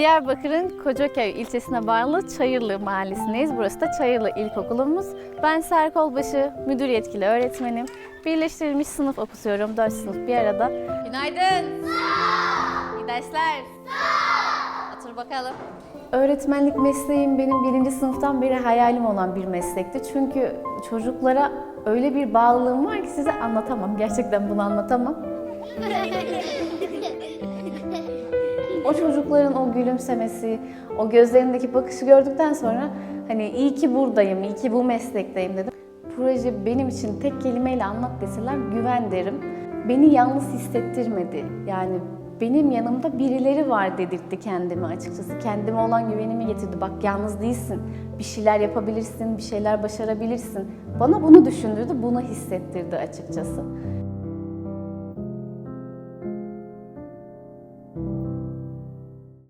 Diyarbakır'ın Kocaköy ilçesine bağlı Çayırlı mahallesindeyiz. Burası da Çayırlı İlkokulumuz. Ben Serkolbaşı, müdür yetkili öğretmenim. Birleştirilmiş sınıf okutuyorum, 4 sınıf bir arada. Günaydın. İyi dersler. Otur bakalım. Öğretmenlik mesleğim benim birinci sınıftan beri hayalim olan bir meslekti. Çünkü çocuklara öyle bir bağlılığım var ki size anlatamam. Gerçekten bunu anlatamam. O çocukların o gülümsemesi, o gözlerindeki bakışı gördükten sonra hani iyi ki buradayım, iyi ki bu meslekteyim dedim. Proje benim için tek kelimeyle anlat deseler güven derim. Beni yalnız hissettirmedi. Yani benim yanımda birileri var dedirtti kendime açıkçası. Kendime olan güvenimi getirdi. Bak yalnız değilsin. Bir şeyler yapabilirsin, bir şeyler başarabilirsin. Bana bunu düşündürdü, bunu hissettirdi açıkçası.